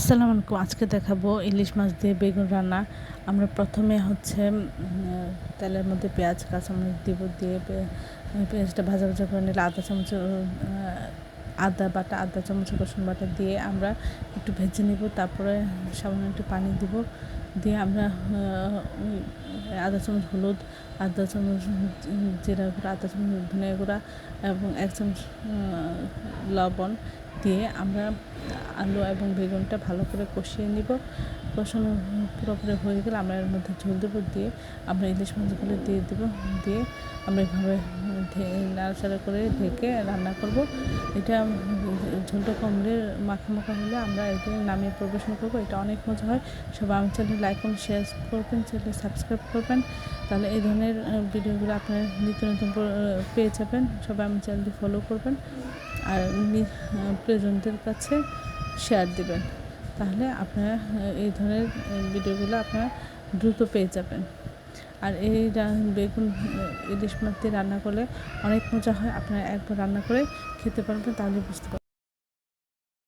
আসসালামু আলাইকুম, আজকে দেখাবো ইলিশ মাছ দিয়ে বেগুন রান্না। আমরা প্রথমে হচ্ছে তেলের মধ্যে পেঁয়াজ, কাঁচামরিচ দিব দিয়ে পেঁয়াজটা ভাজা ভাজা করে নিলে আদা চামচ আদা বাটা, আদা চামচ, রসুন বাটা দিয়ে আমরা একটু ভেজে নিব, তারপরে সামান্য একটু পানি দিব দিয়ে আমরা আধা চামচ হলুদ আধা চামচ জিরা গুঁড়া আধা চামচ ধনিয়া গুঁড়া এবং এক চামচ লবণ দিয়ে আমরা আলু এবং বেগুনটা ভালো করে কষিয়ে নিব। কষানো পুরোপুরি হয়ে গেলে আমরা এর মধ্যে ঝোল দেবো দিয়ে আমরা ইলিশ মাছগুলো দিয়ে দেবো, দিয়ে আমরা এভাবে নাড়াচাড়া করে ঢেকে রান্না করব। এটা ঝোলটা কমলে মাখা মাখা হলে আমরা এটা নামিয়ে পরিবেশন করব। এটা অনেক মজা হয়। সবাই আমার চ্যানেল লাইক এবং শেয়ার করবেন চ্যানেল সাবস্ক্রাইব করবেন। তাহলে এই ধরনের ভিডিওগুলো আপনারা নিত্য নতুন পেয়ে যাবেন। সবাই আমার চ্যানেলটি ফলো করবেন। আর প্রিয়জনদের কাছে শেয়ার দিবেন। তাহলে আপনারা এই ধরনের ভিডিওগুলো আপনারা দ্রুত পেয়ে যাবেন। আর এই বেগুন ইলিশ মাছ দিয়ে রান্না করলে অনেক মজা হয়। আপনারা একবার রান্না করে খেতে পারবেন, তাহলে বুঝতে পারবেন।